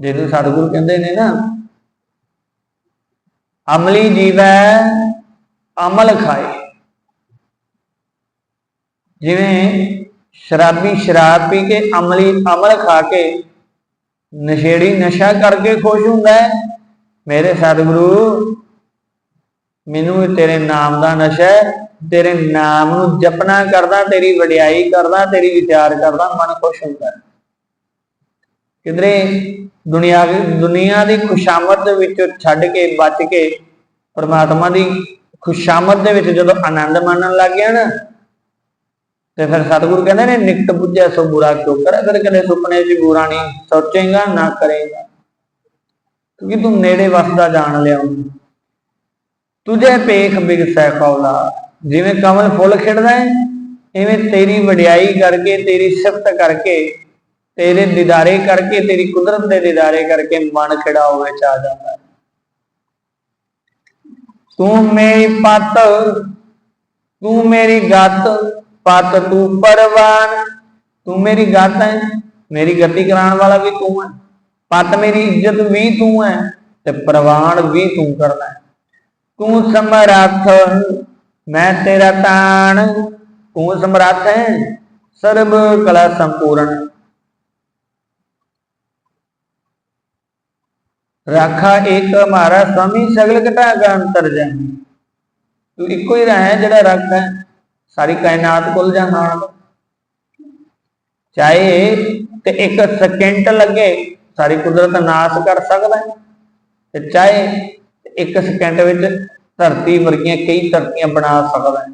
Speaker 1: ਜਿਹਨੂੰ ਸਤਿਗੁਰੂ ਕਹਿੰਦੇ ਨੇ ਨਾ ਅਮਲੀ ਜੀਵੈ, ਅਮਲ ਖਾਏ। ਜਿਵੇਂ ਸ਼ਰਾਬੀ ਸ਼ਰਾਬ ਪੀ ਕੇ ਅਮਲੀ ਅਮਲ ਖਾ ਕੇ ਨਸ਼ੇੜੀ ਨਸ਼ਾ ਕਰਕੇ ਖੁਸ਼ ਹੁੰਦਾ ਹੈ, ਮੇਰੇ ਸਤਿਗੁਰੂ, ਮੈਨੂੰ ਤੇਰੇ ਨਾਮ ਦਾ ਨਸ਼ਾ ਹੈ, ਤੇਰੇ ਨਾਮ ਨੂੰ ਜਪਣਾ ਕਰਦਾ, ਤੇਰੀ ਵਡਿਆਈ ਕਰਦਾ, ਤੇਰੀ ਵਿਚਾਰ ਕਰਦਾ, ਮਨ ਖੁਸ਼ ਹੁੰਦਾ ਹੈ। ਕਿਧਰੇ ਦੁਨੀਆ ਦੁਨੀਆ ਦੀ ਖੁਸ਼ਾਮਦ ਦੇ ਵਿੱਚੋਂ ਛੱਡ ਕੇ ਬਚ ਕੇ ਪਰਮਾਤਮਾ ਦੀ ਖੁਸ਼ਾਮਦ ਦੇ ਵਿੱਚ ਜਦੋਂ ਆਨੰਦ ਮਾਣਨ ਲੱਗ ਗਿਆ ਨਾ, ਤੇ ਫਿਰ ਸਤਿਗੁਰੂ ਕਹਿੰਦੇ ਨੇ, ਨਿਕਟ ਬੁੱਝੈ ਸੋ ਬੁਰਾ ਕਿਉ ਕਰ? ਅਗਰ ਕਦੇ ਸੁਪਨੇ 'ਚ ਬੁਰਾ ਨਹੀਂ ਸੋਚੇਗਾ, ਨਾ ਕਰੇਗਾ। ਕਿਉਂਕਿ ਤੂੰ ਨੇੜੇ ਵਸਦਾ ਜਾਣ ਲਿਆ। ਉਹਨੂੰ ਤੁਝੇ ਪੇਖ ਬਿਗਸੈ ਕੌਲਾ। ਜਿਵੇਂ ਕਮਲ ਫੁੱਲ ਖਿੜਦਾ ਹੈ, ਐਵੇਂ ਤੇਰੀ ਵਡਿਆਈ ਕਰਕੇ, ਤੇਰੀ ਸਿਫਤ ਕਰਕੇ ਤੇਰੇ ਦਿਦਾਰੇ ਕਰਕੇ, ਤੇਰੀ ਕੁਦਰਤ ਦੇ ਦਿਦਾਰੇ ਕਰਕੇ ਮਨ ਖਿੜਾ ਹੋਵੇ ਚ ਆ ਜਾਂਦਾ। ਤੂੰ ਮੇਰੀ ਪਤ, ਤੂੰ ਮੇਰੀ ਗਤ, ਪਤ ਤੂੰ ਪਰਵਾਨ। ਤੂੰ ਮੇਰੀ ਗਤ ਹੈ, ਮੇਰੀ ਗਤੀ ਕਰਾਉਣ ਵਾਲਾ ਵੀ ਤੂੰ ਹੈ। ਪਤ ਮੇਰੀ ਇੱਜ਼ਤ ਵੀ ਤੂੰ ਹੈ ਤੇ ਪ੍ਰਵਾਨ ਵੀ ਤੂੰ ਕਰਨਾ ਤੂੰ ਸਮਰੱਥ, ਮੈਂ ਤੇਰਾ ਤਾਣ। ਤੂੰ ਸਮਰੱਥ ਹੈ, ਸਰਬ ਕਲਾ ਸੰਪੂਰਨ। ਰਾਖਾ ਇੱਕ ਹਮਾਰਾ ਸਮੀ ਸਗਲ ਘਟਾ ਗਾ ਅੰਤਰ ਜਾਏ ਤੂੰ ਇੱਕੋ ਹੀ ਰਹਿ ਜਿਹੜਾ ਰਾਖਾ ਸਾਰੀ ਕਾਇਨਾਤ ਕੋਲ ਜਾਂ ਨਾਲ ਚਾਹੇ ਤੇ ਇੱਕ ਸਕਿੰਟ ਲੱਗੇ, ਸਾਰੀ ਕੁਦਰਤ ਨਾਸ ਕਰ ਸਕਦਾ ਤੇ ਚਾਹੇ ਇੱਕ ਸਕਿੰਟ ਵਿੱਚ ਧਰਤੀ ਵਰਗੀਆਂ ਕਈ ਧਰਤੀਆਂ ਬਣਾ ਸਕਦਾ ਹੈ।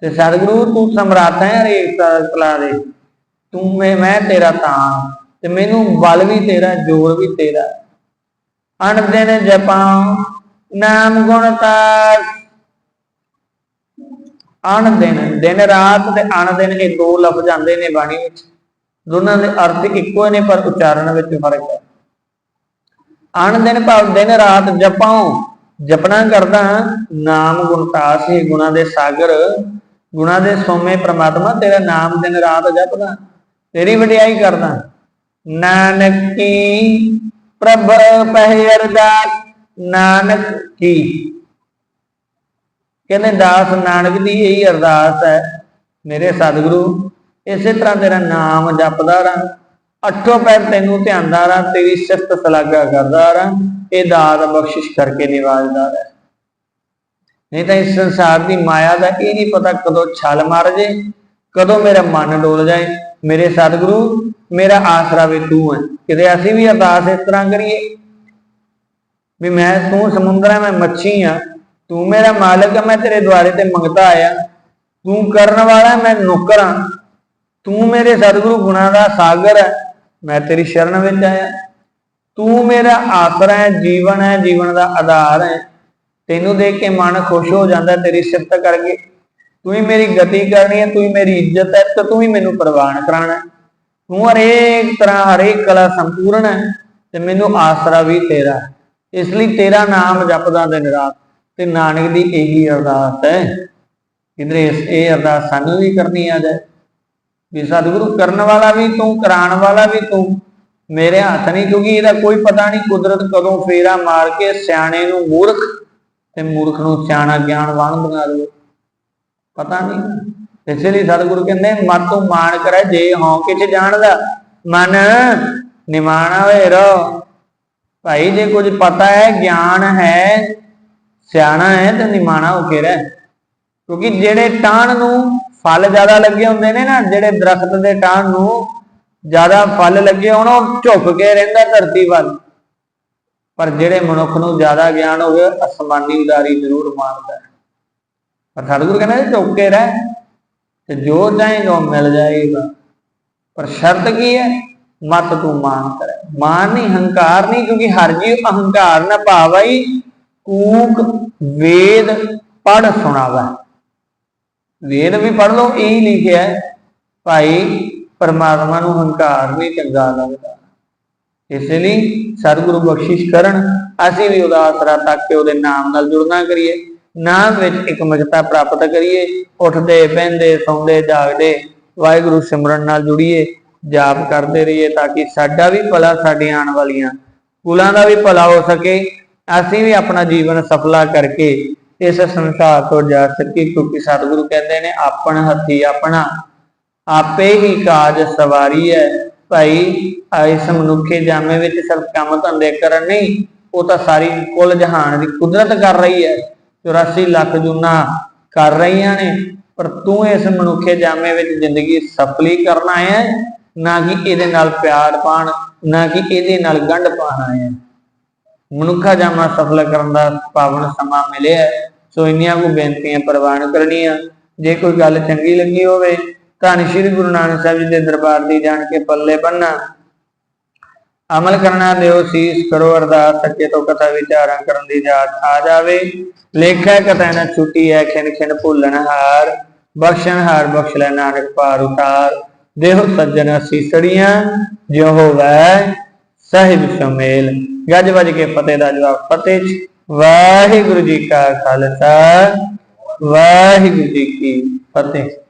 Speaker 1: ਤੇ ਸਤਿਗੁਰੂ ਤੂੰ ਸਮਰਾਟ ਹੈ ਰੇਖਤਾ ਕਲਾ ਦੇ। ਤੂੰ ਮੈਂ ਤੇਰਾ ਤਾਂ। ਤੇ ਮੈਨੂੰ ਬਲ ਵੀ ਤੇਰਾ, ਜੋਰ ਵੀ ਤੇਰਾ। ਅਣਦਿਨ ਜਪਾਂ, ਨਾਮ ਗੁਣ ਤਾਰ ਅਣ ਦਿਨ ਦਿਨ ਰਾਤ ਤੇ ਅਣਦਿਨ ਇਹ ਦੋ ਲਫ਼ਜ਼ ਆਉਂਦੇ ਨੇ ਬਾਣੀ ਵਿੱਚ। ਦੋਨਾਂ ਦੇ ਅਰਥ ਇੱਕੋ ਨੇ, ਪਰ ਉਚਾਰਨ ਵਿੱਚ ਫ਼ਰਕ ਹੈ। ਅਣਦਿਨ ਭਾਵ ਦਿਨ ਰਾਤ ਜਪਾਂ। ਜਪਣਾ ਕਰਦਾ ਨਾਮ ਗੁਣਤਾਸ ਹੀ ਗੁਣਾ ਦੇ ਸਾਗਰ, ਗੁਣਾ ਦੇ ਸੋਮੇ ਪ੍ਰਮਾਤਮਾ, ਤੇਰਾ ਨਾਮ ਦਿਨ ਰਾਤ ਜਪਦਾ। ਤੇਰੀ ਵਡਿਆਈ ਕਰਦਾ। ਨਾਨਕ ਕੀ ਪ੍ਰਭ ਪਹਿ ਅਰਦਾਸ, ਨਾਨਕ ਕੀ? ਕਹਿੰਦੇ ਦਾਸ ਨਾਨਕ ਦੀ ਇਹੀ ਅਰਦਾਸ ਹੈ। ਮੇਰੇ ਸਤਿਗੁਰੂ, ਇਸੇ ਤਰ੍ਹਾਂ ਤੇਰਾ ਨਾਮ ਜਪਦਾ ਰਹਾਂ। ਅੱਠੋਂ ਪੈਰ ਤੈਨੂੰ ਧਿਆਨਦਾ ਰਹਾਂ, ਤੇਰੀ ਸਿਫਤ ਸਲਾਗਾ ਕਰਦਾ ਰਹਾਂ। ਇਹ ਦਾਤ ਬਖਸ਼ਿਸ਼ ਕਰਕੇ ਨਿਵਾਜਦਾ ਰਹਿ। ਨਹੀਂ ਤਾਂ ਇਸ ਸੰਸਾਰ ਦੀ ਮਾਇਆ ਦਾ ਇਹ ਨਹੀਂ ਪਤਾ ਕਦੋਂ ਛਲ ਮਾਰ ਜੇ। ਕਦੋਂ ਮੇਰਾ ਮਨ ਡੋਲ ਜਾਏ? ਮੇਰੇ ਸਤਿਗੁਰੂ, ਮੇਰਾ ਆਸਰਾ ਵੀ ਤੂੰ ਹੈ। ਕਿਤੇ ਅਸੀਂ ਵੀ ਅਰਦਾਸ ਇਸ ਤਰ੍ਹਾਂ ਕਰੀਏ? ਵੀ ਮੈਂ ਤੂੰ ਸਮੁੰਦਰ, ਮੈਂ ਮੱਛੀ ਆ ਤੂੰ ਮੇਰਾ ਮਾਲਕ ਹੈ, ਮੈਂ ਤੇਰੇ ਦੁਆਰੇ ਤੇ ਮੰਗਤਾ ਆਇਆ। ਤੂੰ ਕਰਨ ਵਾਲਾ ਮੈਂ ਨੌਕਰ ਹਾਂ। ਤੂੰ ਮੇਰੇ ਸਤਿਗੁਰੂ ਗੁਣਾ ਦਾ ਸਾਗਰ ਹੈ, ਮੈਂ ਤੇਰੀ ਸ਼ਰਨ ਵਿੱਚ ਆਇਆ। ਤੂੰ ਮੇਰਾ ਆਸਰਾ ਹੈ, ਜੀਵਨ ਹੈ, ਜੀਵਨ ਦਾ ਆਧਾਰ ਹੈ। ਤੈਨੂੰ ਦੇਖ ਕੇ ਮਨ ਖੁਸ਼ ਹੋ ਜਾਂਦਾ, ਤੇਰੀ ਸਿਫਤ ਕਰਕੇ। ਤੂੰ ਹੀ ਮੇਰੀ ਗਤੀ ਕਰਨੀ ਹੈ, ਤੂੰ ਹੀ ਮੇਰੀ ਇੱਜ਼ਤ ਹੈ, ਤੇ ਤੂੰ ਹੀ ਮੈਨੂੰ ਪ੍ਰਵਾਨ ਕਰਾਣਾ ਤੂੰ ਹਰੇਕ ਤਰ੍ਹਾਂ, ਹਰੇਕ ਕਲਾ ਸੰਪੂਰਨ ਹੈ, ਤੇ ਮੈਨੂੰ ਆਸਰਾ ਵੀ ਤੇਰਾ ਇਸ ਲਈ ਤੇਰਾ ਨਾਮ ਜਪਦਾ ਦਿਨ ਰਾਤ, ਤੇ ਨਾਨਕ ਦੀ ਇਹੀ ਅਰਦਾਸ ਹੈ ਕਿਧਰੇ ਇਹ ਅਰਦਾਸ ਸਾਨੂੰ ਵੀ ਕਰਨੀ ਆ ਜਾਏ। ਵੀ ਸਤਿਗੁਰੂ ਕਰਨ ਵਾਲਾ ਵੀ ਤੂੰ, ਕਰਾਉਣ ਵਾਲਾ ਵੀ ਤੂੰ। ਮੇਰੇ ਹੱਥ ਨਹੀਂ ਕਿਉਂਕਿ ਇਹਦਾ ਕੋਈ ਪਤਾ ਨਹੀਂ ਕੁਦਰਤ ਕਦੋਂ ਫੇਰਾ ਮਾਰ ਕੇ ਸਿਆਣੇ ਨੂੰ ਮੂਰਖ ਤੇ ਮੂਰਖ ਨੂੰ ਸਿਆਣਾ ਗਿਆਨਵਾਨ ਬਣਾ ਦੇ ਪਤਾ ਨਹੀਂ ਇਸੇ ਲਈ ਸਤਿਗੁਰੂ ਕਹਿੰਦੇ, ਮਨ ਤੋਂ ਮਾਣ ਕਰੇ, ਜੇ ਹਉ ਕਿਛ ਜਾਣਦਾ, ਮਨ ਨਿਮਾਣਾ ਹੋਏ ਰੋ। ਭਾਈ, ਜੇ ਕੁਝ ਪਤਾ ਹੈ, ਗਿਆਨ ਹੈ, ਸਿਆਣਾ ਹੈ, ਤੇ ਨਿਮਾਣਾ ਹੋ ਕੇ ਰਹਿ। ਕਿਉਂਕਿ ਜਿਹੜੇ ਟਾਣ ਨੂੰ ਫਲ ਜ਼ਿਆਦਾ ਲੱਗੇ ਹੁੰਦੇ ਨੇ ਨਾ, ਜਿਹੜੇ ਦਰਖਤ ਦੇ ਟਾਣ ਨੂੰ ਜ਼ਿਆਦਾ ਫਲ ਲੱਗੇ ਹੋਣ, ਉਹ ਝੁਕ ਕੇ ਰਹਿੰਦਾ ਧਰਤੀ ਵੱਲ। ਪਰ ਜਿਹੜੇ ਮਨੁੱਖ ਨੂੰ ਜ਼ਿਆਦਾ ਗਿਆਨ ਹੋਵੇ, ਅਸਮਾਨੀ ਉਦਾਰੀ ਜ਼ਰੂਰ ਮਾਰਦਾ ਹੈ। ਪਰ ਸਤਿਗੁਰੂ ਕਹਿੰਦਾ ਝੁਕ ਕੇ ਰਹਿ ਤੇ ਜੋ ਚਾਹੇਗਾ ਉਹ ਮਿਲ ਜਾਏਗਾ। ਪਰ ਸ਼ਰਤ ਕੀ ਹੈ? ਮਤ ਤੂੰ ਮਾਨ ਕਰੇ। ਮਾਨ ਨਹੀਂ, ਹੰਕਾਰ ਨਹੀਂ, ਕਿਉਂਕਿ ਹਰ ਜੀਵ ਅਹੰਕਾਰ ਨਾ ਭਾਵਈ ਕੂਕ, ਵੇਦ ਪੜ ਸੁਣਾਵਾ। ਵੇਦ ਵੀ ਪੜ ਲਓ, ਇਹ ਲਿਖਿਆ ਭਾਈ ਪਰਮਾਤਮਾ ਨੂੰ ਹੰਕਾਰ ਨਹੀਂ ਚੰਗਾ ਲੱਗਦਾ। ਇਸ ਲਈ ਸਤਿਗੁਰੂ ਬਖਸ਼ਿਸ਼ ਕਰਨ, ਅਸੀਂ ਵੀ ਉਹਦਾ ਆਸਰਾ ਤੱਕ ਕੇ ਉਹਦੇ ਨਾਮ ਨਾਲ ਜੁੜਨਾ ਕਰੀਏ। ਨਾਮ ਵਿੱਚ ਇੱਕ ਪ੍ਰਾਪਤ ਕਰੀਏ, ਉੱਠਦੇ, ਬਹਿੰਦੇ, ਸੌਂਦੇ, ਜਾਗਦੇ, ਵਾਹਿਗੁਰੂ ਸਿਮਰਨ ਨਾਲ ਜੁੜੀਏ, ਜਾਪ ਕਰਦੇ ਰਹੀਏ ਤਾਂ ਕਿ ਸਾਡਾ ਵੀ ਭਲਾ ਸਾਡੀਆਂ ਆਉਣ ਵਾਲੀਆਂ, ਕੁਲਾਂ ਦਾ ਵੀ ਭਲਾ ਹੋ ਸਕੇ, ਅਸੀਂ ਵੀ ਆਪਣਾ ਜੀਵਨ ਸਫਲਾ ਕਰਕੇ ਇਸ ਸੰਸਾਰ ਤੋਂ ਜਾ ਸਕੀਏ, ਕਿਉਂਕਿ ਸਤਿਗੁਰੂ ਕਹਿੰਦੇ ਨੇ, ਆਪਣ ਹੱਥੀ ਆਪਣਾ, ਆਪੇ ਹੀ ਕਾਜ ਸਵਾਰੀ ਹੈ। ਭਾਈ ਇਸ ਮਨੁੱਖੇ ਜਾਮੇ ਵਿੱਚ ਸਿਰਫ ਕੰਮ ਧੰਦੇ ਕਰਨ ਨਹੀਂ, ਉਹ ਤਾਂ ਸਾਰੀ ਕੁੱਲ ਜਹਾਨ ਦੀ ਕੁਦਰਤ ਕਰ ਰਹੀ ਹੈ। 84 ਲੱਖ ਜੁਨਾ ਕਰ ਰਹੀਆਂ ਨੇ, ਪਰ ਤੂੰ ਇਸ ਮਨੁੱਖੇ ਜਾਮੇ ਵਿੱਚ ਜ਼ਿੰਦਗੀ ਸਫਲੀ ਕਰਨ ਹੈ? ਨਾ ਕਿ ਇਹਦੇ ਨਾਲ ਪਿਆਰ ਪਾਣ ਨਾ ਕਿ ਇਹਦੇ ਨਾਲ ਗੰਢ ਪਾਣ ਹੈ? ਮਨੁੱਖਾ ਜਾਮਾ ਸਫਲ ਕਰਨ ਦਾ ਪਾਵਨ ਸਮਾਂ ਮਿਲਿਆ ਸੋ ਇੰਨੀਆਂ ਕੋ ਬੇਨਤੀਆਂ ਪ੍ਰਵਾਨ ਕਰਨੀਆਂ। ਜੇ ਕੋਈ ਗੱਲ ਚੰਗੀ ਲੱਗੀ ਹੋਵੇ ਤਾਂ ਸ੍ਰੀ ਗੁਰੂ ਨਾਨਕ ਸਾਹਿਬ ਜੀ ਦੇ ਦਰਬਾਰ ਦੀ ਜਾਣ ਕੇ ਪੱਲੇ ਬੰਨਾ ਅਮਲ ਕਰਨਾ ਦਿਓ, ਸੀਸ ਕਰੋ, ਅਰਦਾਸ, ਸੱਚੇ ਤੋਂ ਕਥਾ ਵਿਚਾਰਾਂ ਕਰਨ ਦੀ ਜਾਤ ਆ ਜਾਵੇ। ਲੇਖਾ ਕਥਾ ਨਾ ਛੁੱਟੀ ਹੈ ਖਿਨ ਖਿਨ ਭੁੱਲਣ ਹਾਰ। ਬਖਸ਼ਣ ਹਾਰ, ਬਖਸ਼ ਲੈ ਨਾਨਕ ਪਾਰ ਉਤਾਰ। ਦੇਹ ਸੱਜਣ ਸੀਸੜੀਆਂ ਜੋ ਹੋਵੇ ਸਾਹਿਬ ਸ਼ਮੇਲ। ਗੱਜ ਵੱਜ ਕੇ ਫਤਿਹ ਦਾ ਜਵਾਬ ਫਤਿਹ ਵਾਹਿਗੁਰੂ ਜੀ ਕਾ ਖਾਲਸਾ, ਵਾਹਿਗੁਰੂ ਜੀ ਕੀ ਫਤਿਹ।